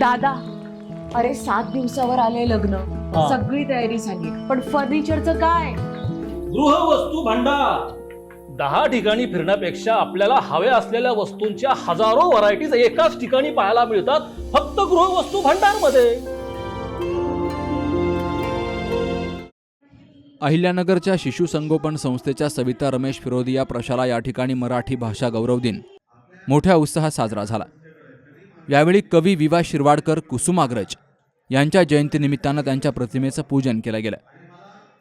दादा अरे सात दिवसावर आले लग्न. हा. सगळी तयारी झाली. पण फर्निचरचं काय? गृहवस्तू भांडार. दहा ठिकाणी फिरण्यापेक्षा आपल्याला हव्या असलेल्या वस्तूंच्या हजारो व्हरायटीज एकाच ठिकाणी पाहायला मिळतात फक्त गृहवस्तू भांडारमध्ये अहिल्यानगरच्या शिशु संगोपन संस्थेच्या सविता रमेश फिरोदिया प्रशाला या ठिकाणी मराठी भाषा गौरव दिन. मोठ्या उत्साहात साजरा झाला. यावेळी कवी विवा शिरवाडकर कुसुमाग्रज यांच्या जयंतीनिमित्तानं त्यांच्या प्रतिमेचं पूजन केलं गेलं.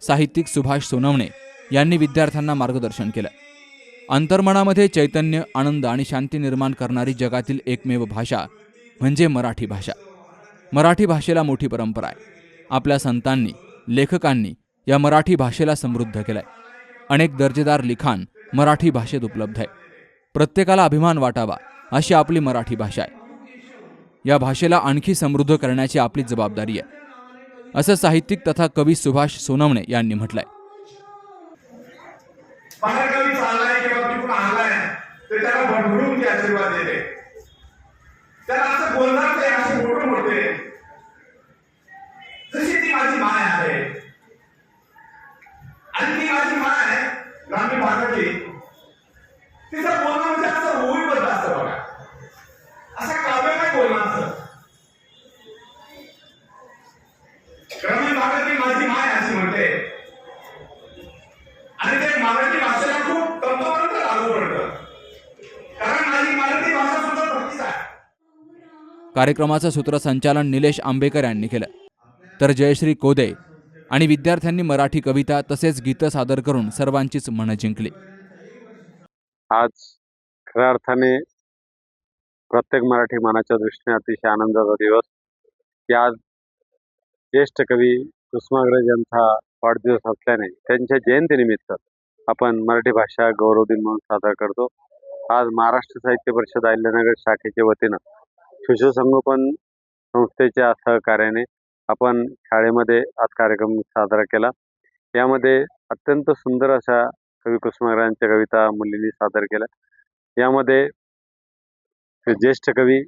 साहित्यिक सुभाष सोनवणे यांनी विद्यार्थ्यांना मार्गदर्शन केलं. अंतर्मनामध्ये चैतन्य आनंद आणि शांती निर्माण करणारी जगातील एकमेव भाषा म्हणजे मराठी भाषा. मराठी भाषेला मोठी परंपरा आहे. आपल्या संतांनी लेखकांनी या मराठी भाषेला समृद्ध केलंय. अनेक दर्जेदार लिखाण मराठी भाषेत उपलब्ध आहे. प्रत्येकाला अभिमान वाटावा अशी आपली मराठी भाषा आहे. या भाषेला आणखी समृद्ध करण्याची आपली जबाबदारी आहे. असं साहित्यिक तथा कवी सुभाष सोनवणे यांनी म्हटलंय. त्याला भरभरून ते आशीर्वाद दिले त्याला असं बोलणार ते असे मोठे मोठे. कार्यक्रमाचं सूत्रसंचालन निलेश आंबेकर यांनी केलं. तर जयश्री कोदे आणि विद्यार्थ्यांनी मराठी कविता तसेच गीतं सादर करून सर्वांचीच मनं जिंकली. आज खऱ्या अर्थाने प्रत्येक मराठी मनाच्या दृष्टीने अतिशय आनंदाचा दिवस. की आज ज्येष्ठ कवी कुसुमाग्रज यांचा वाढदिवस असल्याने त्यांच्या जयंतीनिमित्त आपण मराठी भाषा गौरव दिन म्हणून साजरा करतो. आज महाराष्ट्र साहित्य परिषद अहिल्यानगर शाखेच्या वतीनं शिशुसंगोपन संस्थेच्या सहकार्याने आपण शाळेमध्ये आज कार्यक्रम साजरा केला. यामध्ये अत्यंत सुंदर अशा कवी कुसुमाग्रजांच्या कविता मुलींनी सादर केल्या. यामध्ये ज्येष्ठ कवी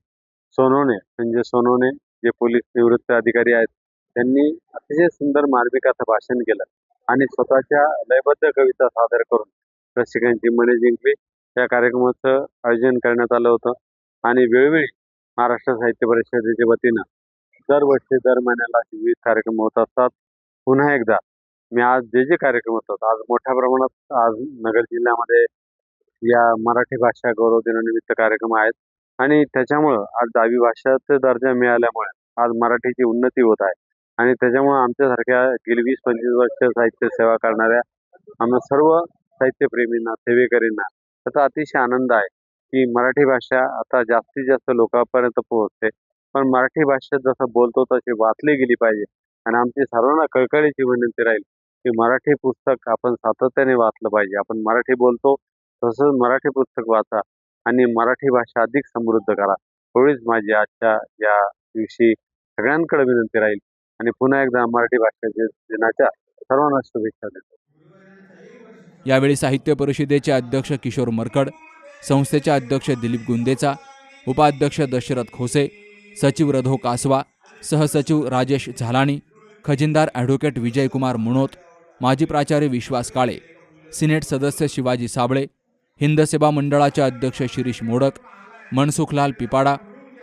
सोनवणे संजय सोनवणे जे पोलीस निवृत्त अधिकारी आहेत त्यांनी अतिशय सुंदर मार्मिकाचं भाषण केलं आणि स्वतःच्या लयबद्ध कविता सादर करून रसिकांची मने जिंकली. या कार्यक्रमाचं आयोजन करण्यात आलं होतं आणि वेळोवेळी महाराष्ट्र साहित्य परिषदेच्या वतीनं दरवर्षी दर महिन्याला विविध कार्यक्रम होत असतात. पुन्हा एकदा मी आज जे जे कार्यक्रम होतात आज मोठ्या प्रमाणात आज नगर जिल्ह्यामध्ये या मराठी भाषा गौरव दिनानिमित्त कार्यक्रम आहेत. आणि त्याच्यामुळं आज दहावी भाषाचा दर्जा मिळाल्यामुळे आज मराठीची उन्नती होत आहे. आणि त्याच्यामुळं आमच्यासारख्या गेली वीस पंचवीस वर्ष साहित्य सेवा करणाऱ्या आम्हा सर्व साहित्यप्रेमींना सेवेकरींना त्याचा अतिशय आनंद आहे. की मराठी भाषा आता जास्तीत जास्त लोकांपर्यंत पोहोचते. पण मराठी भाषेत जसं बोलतो तशी वाचली गेली पाहिजे. आणि आमची सर्वांना कळकळीची विनंती राहील की मराठी पुस्तक आपण सातत्याने वाचलं पाहिजे. आपण मराठी बोलतो तसंच मराठी पुस्तक वाचा आणि मराठी भाषा अधिक समृद्ध करा. एवढीच माझी आजच्या या दिवशी सगळ्यांकडे विनंती राहील. आणि पुन्हा एकदा मराठी भाषेच्या दिनाच्या सर्वांना शुभेच्छा देतो. यावेळी साहित्य परिषदेचे अध्यक्ष किशोर मरकड संस्थेचे अध्यक्ष दिलीप गुंदेचा उपाध्यक्ष दशरथ खोसे सचिव रधो कासवा सहसचिव राजेश झालाणी खजिनदार ॲडव्होकेट विजयकुमार मुणोत माजी प्राचार्य विश्वास काळे सिनेट सदस्य शिवाजी साबळे हिंद सेवा मंडळाचे अध्यक्ष शिरीष मोडक मनसुखलाल पिपाडा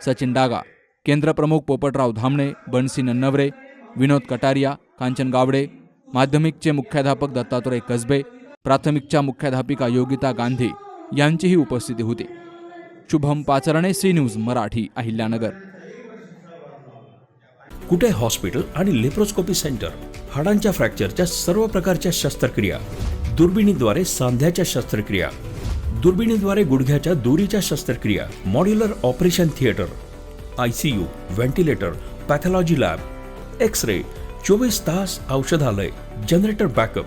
सचिन डागा केंद्रप्रमुख पोपटराव धामणे बनसी नन्नवरे विनोद कटारिया कांचन गावडे माध्यमिकचे मुख्याध्यापक दत्तात्रय कसबे प्राथमिकच्या मुख्याध्यापिका योगिता गांधी यांचीही उपस्थिती होती. Shubham Pacharne C news Marathi Ahilyanagar. Kute hospital आणि लेप्रोस्कोपी सेंटर? हाडांच्या फ्रॅक्चरच्या सर्व प्रकारच्या शस्त्रक्रिया. दुर्बिणीद्वारे सांध्याच्या शस्त्रक्रिया. दुर्बिणीद्वारे गुडघ्याच्या दोरीच्या शस्त्रक्रिया. Modular operation theatre. I C U ventilator pathology lab. X ray चोवीस तास औषधालय. Generator backup.